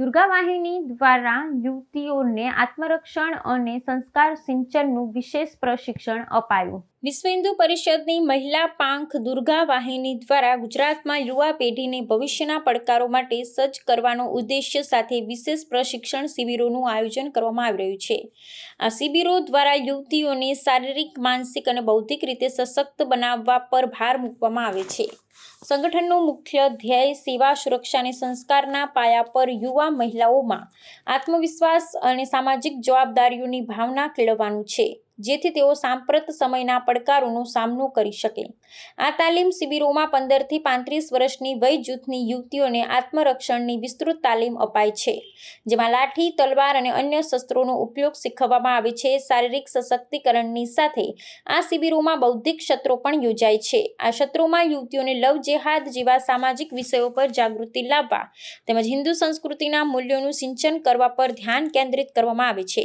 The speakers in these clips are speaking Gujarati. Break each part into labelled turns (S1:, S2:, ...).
S1: દુર્ગા વાહિની દ્વારા યુવતીઓને આત્મરક્ષણ અને સંસ્કાર સિંચનનું વિશેષ પ્રશિક્ષણ અપાયું. વિશ્વ હિન્દુ પરિષદની મહિલા પાંખ દુર્ગા વાહિની દ્વારા ગુજરાતમાં યુવા પેઢીને ભવિષ્યના પડકારો માટે સજ્જ કરવાનો ઉદ્દેશ્ય સાથે વિશેષ પ્રશિક્ષણ શિબિરોનું આયોજન કરવામાં આવી રહ્યું છે. આ શિબિરો દ્વારા યુવતીઓને શારીરિક, માનસિક અને બૌદ્ધિક રીતે સશક્ત બનાવવા પર ભાર મૂકવામાં આવે છે. સંગઠનનું મુખ્ય ધ્યેય સેવા સુરક્ષા અને સંસ્કારના પાયા પર યુવા મહિલાઓમાં આત્મવિશ્વાસ અને સામાજિક જવાબદારીઓની ભાવના કેળવવાનું છે. જેથી તેઓ સાંપ્રત સમયના પડકારોનો સામનો કરી શકે. આ તાલીમ શિબિરોમાં પંદરથી પાંત્રીસ વર્ષની વય જૂથની યુવતીઓને આત્મરક્ષણની વિસ્તૃત તાલીમ અપાય છે, જેમાં લાઠી, તલવાર અને અન્ય શસ્ત્રોનો ઉપયોગ શીખવવામાં આવે છે. શારીરિક સશક્તિકરણની સાથે આ શિબિરોમાં બૌદ્ધિક સત્રો પણ યોજાય છે. આ સત્રોમાં યુવતીઓને લવ જેહાદ જેવા સામાજિક વિષયો પર જાગૃતિ લાવવા તેમજ હિન્દુ સંસ્કૃતિના મૂલ્યોનું સિંચન કરવા પર ધ્યાન કેન્દ્રિત કરવામાં આવે છે.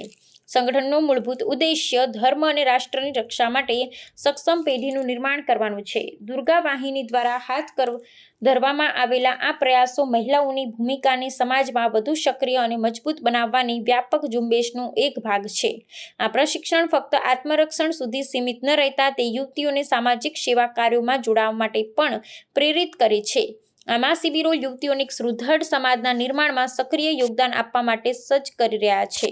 S1: સંગઠનનો મૂળભૂત ઉદ્દેશ્ય ધર્મ અને રાષ્ટ્રની રક્ષા માટે સક્ષમ પેઢીનું નિર્માણ કરવાનું છે. દુર્ગા વાહિની દ્વારા હાથ કર, ધરવામાં આવેલા આ પ્રયાસો મહિલાઓની ભૂમિકાને સમાજમાં વધુ સક્રિય અને મજબૂત બનાવવાની વ્યાપક ઝુંબેશનો એક ભાગ છે. આ પ્રશિક્ષણ ફક્ત આત્મરક્ષણ સુધી સીમિત ન રહેતા તે યુવતીઓને સામાજિક સેવા કાર્યોમાં જોડાવા માટે પણ પ્રેરિત કરે છે. આમાં શિબિરો યુવતીઓને સુદૃઢ સમાજના નિર્માણમાં સક્રિય યોગદાન આપવા માટે સજ્જ કરી રહ્યા છે.